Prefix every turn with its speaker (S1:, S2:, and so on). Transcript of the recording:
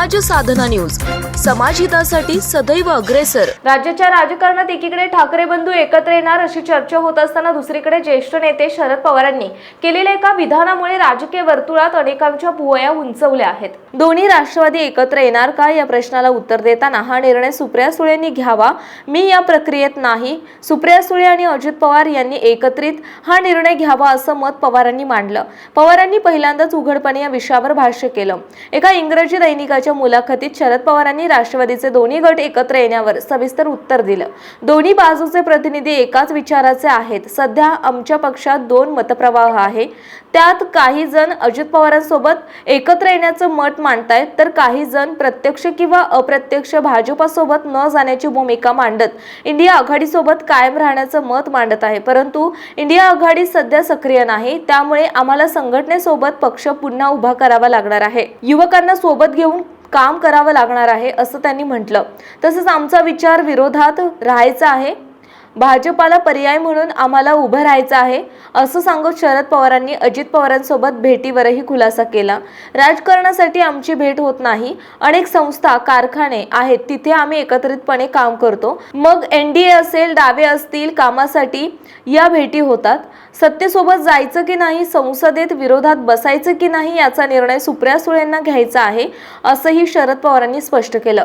S1: साधना news. समाजहितासाठी सदैव अग्रेसर.
S2: राज्याच्या राजकारणात एकीकडे ठाकरे बंधू एकत्र येणार अशी चर्चा होत असताना दुसरीकडे ज्येष्ठ नेते शरद पवारांनी केलेल्या एका विधानामुळे राजकीय वर्तुळात अनेकांच्या भुवया उंचवल्या आहेत. दोन्ही राष्ट्रवादी एकत्र येणार का या प्रश्नाला उत्तर देताना हा निर्णय सुप्रिया सुळेंनी घ्यावा? मी या प्रक्रियेत नाही. सुप्रिया सुळे आणि अजित पवार यांनी एकत्रित हा निर्णय घ्यावा असं मत पवारांनी मांडलं. पवारांनी पहिल्यांदाच उघडपणे या विषयावर भाष्य केलं. एका इंग्रजी दैनिकाच्या मुलाखतीत शरद पवारांनी राष्ट्रवादीचे दोन्ही गट एकत्र येण्यावर सविस्तर उत्तर दिलं. दोन्ही बाजूचे प्रतिनिधी एकाच विचाराचे आहेत. सध्या आमच्या पक्षात दोन मतप्रवाह आहे. त्यात काही जण अजित पवारांसोबत एकत्र येण्याचं मत मांडतायत तर काही जण प्रत्यक्ष किंवा अप्रत्यक्ष भाजपासोबत न जाण्याची भूमिका मांडत इंडिया आघाडीसोबत कायम राहण्याचं मत मांडत आहे. परंतु इंडिया आघाडी सध्या सक्रिय नाही त्यामुळे आम्हाला संघटनेसोबत पक्ष पुन्हा उभा करावा लागणार आहे. युवकांना सोबत घेऊन काम करावं लागणार आहे असं त्यांनी म्हटलं. तसंच आमचा विचार विरोधात राहायचा आहे. भाजपाला पर्याय म्हणून आम्हाला उभं राहायचं आहे असं सांगत शरद पवारांनी अजित पवारांसोबत भेटीवरही खुलासा केला. राजकारणासाठी आमची भेट होत नाही. अनेक संस्था कारखाने आहेत तिथे आम्ही एकत्रितपणे काम करतो. मग एन डी ए असेल डावे असतील कामासाठी या भेटी होतात. सत्तेसोबत जायचं की नाही संसदेत विरोधात बसायचं की नाही याचा निर्णय सुप्रिया सुळेंना घ्यायचा आहे असंही शरद पवारांनी स्पष्ट केलं.